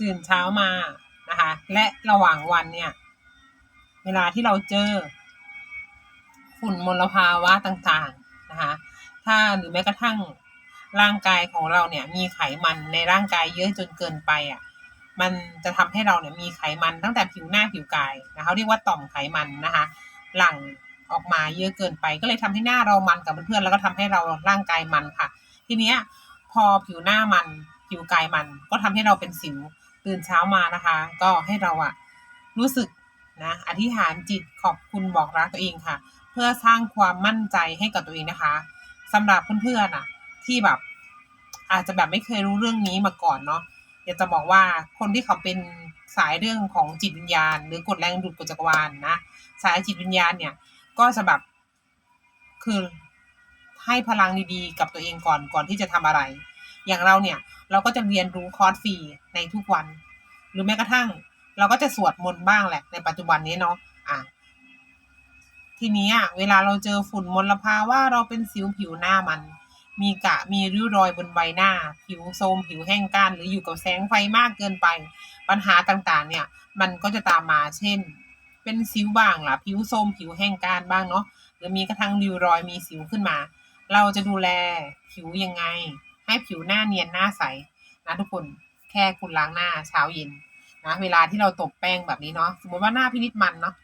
ตื่นเช้ามานะคะ และระหว่างวันเนี่ย เวลาที่เราเจอฝุ่นมลภาวะต่างๆนะคะ ถ้าหรือแม้กระทั่งร่างกายของเราเนี่ย มีไขมันในร่างกายเยอะจนเกินไปอะ มันจะทำให้เราเนี่ยมีไขมันตั้งแต่ผิวหน้าผิวกายนะคะเขาเรียกว่าต่อมไขมันนะคะ หลั่งออกมาเยอะเกินไป ก็เลยทำให้หน้าเรามันกับเพื่อนๆแล้วก็ทำให้เราร่างกายมันค่ะ ทีเนี้ยพอผิวหน้ามันผิวกายมันก็ทำให้เราเป็นสิว ตื่นเช้ามานะคะ ก็ให้เราอะรู้สึกนะอธิษฐานจิตขอบคุณบอกรักตัวเองค่ะ เพื่อสร้างความมั่นใจให้กับตัวเองนะคะสำหรับเพื่อนๆอะที่แบบ อาจจะแบบไม่เคยรู้เรื่องนี้มาก่อนเนาะอยากจะบอกว่าคนที่เขาเป็นสายเรื่องของจิตวิญญาณ หรือกฎแรงดูดกฎจักรวาลนะสายจิตวิญญาณเนี่ย ก็จะแบบคือให้พลังดีๆ กับตัวเองก่อนก่อนที่จะทำอะไร อย่างเราเนี่ย เราก็จะเรียนรู้คอร์สฟรีในทุกวัน หรือแม้กระทั่ง เราก็จะสวดมนต์บ้างแหละในปัจจุบันนี้เนาะอะทีนี้อะเวลาเราเจอฝุ่นมลภาวะเราเป็นสิวผิวหน้ามัน มีกะมีริ้วรอยบนใบหน้า ผิวโทรมผิวแห้งก้านหรืออยู่กับแสงไฟมากเกินไป ปัญหาต่างๆ เนี่ย มันก็จะตามมาเช่น เป็นสิวบ้างล่ะผิวโทรมผิวแห้งก้านบ้างเนาะหรือมีกระทั่งริ้วรอยมีสิวขึ้นมา เราจะดูแลผิวยังไง ให้ผิวหน้าเนียนหน้าใสนะทุกคนแค่คุณล้างหน้าเช้าเย็นนะเวลาที่เราตบแป้งแบบนี้เนาะสมมติว่าหน้าพินิจมันเนาะ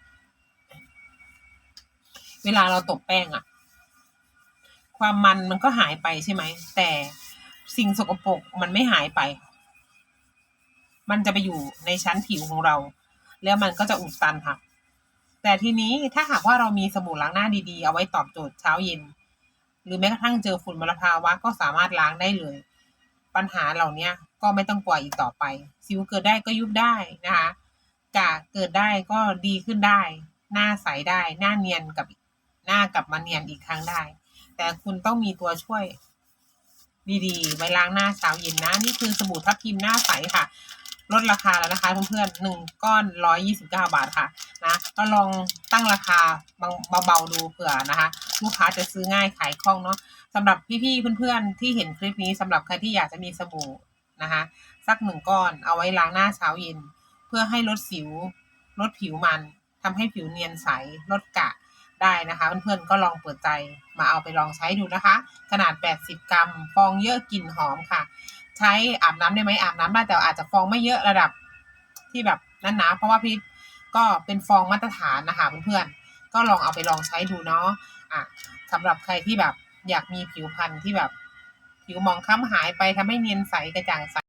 เวลาเราตบแป้งอะความมันมันก็หายไปใช่ไหม แต่สิ่งสกปรกมันไม่หายไป มันจะไปอยู่ในชั้นผิวของเรา แล้วมันก็จะอุดตันค่ะแต่ทีนี้ถ้าหากว่าเรามีสบู่ล้างหน้าดีๆ เอาไว้ตอบโจทย์เช้าเย็น หรือแม้กระทั่งเจอฝุ่นมลภาวะก็สามารถล้างได้เลย ปัญหาเหล่านี้ก็ไม่ต้องกลัวอีกต่อไป สิวเกิดได้ก็ยุบได้นะคะกะเกิดได้ก็ดีขึ้นได้ หน้าใสได้ หน้าเนียนกับหน้ากลับมาเนียนอีกครั้งได้ แต่คุณต้องมีตัวช่วย ดีๆไว้ล้างหน้าเช้าเย็นนะ นี่คือสบู่ทับทิมหน้าใสค่ะลดราคาแล้วนะคะเพื่อนๆหนึ่งก้อนร้อยยี่สิบเก้าบาทค่ะนะก็ลองตั้งราคาเบาๆดูเผื่อนะคะ ลูกค้าจะซื้อง่ายขายคล่องเนาะสำหรับพี่ๆเพื่อนๆที่เห็นคลิปนี้สำหรับใครที่อยากจะมีสบู่นะคะสักหนึ่งก้อนเอาไว้ล้างหน้าเช้าเย็น เพื่อให้ลดสิว ลดผิวมันทำให้ผิวเนียนใสลดกะได้นะคะเพื่อนๆก็ลองเปิดใจมาเอาไปลองใช้ดูนะคะ ขนาด 80 กรัม ฟองเยอะกลิ่นหอมค่ะ ใช้อาบน้ำได้ไหมอาบน้ำได้แต่อาจจะฟองไม่เยอะระดับที่แบบนั้นนะเพราะว่าพี่ก็เป็นฟองมาตรฐานนะคะเพื่อนๆก็ลองเอาไปลองใช้ดูเนาะ อะสำหรับใครที่แบบอยากมีผิวพรรณที่แบบ ผิวหมองคล้ำหายไปทำให้เนียนใสกระจ่างใส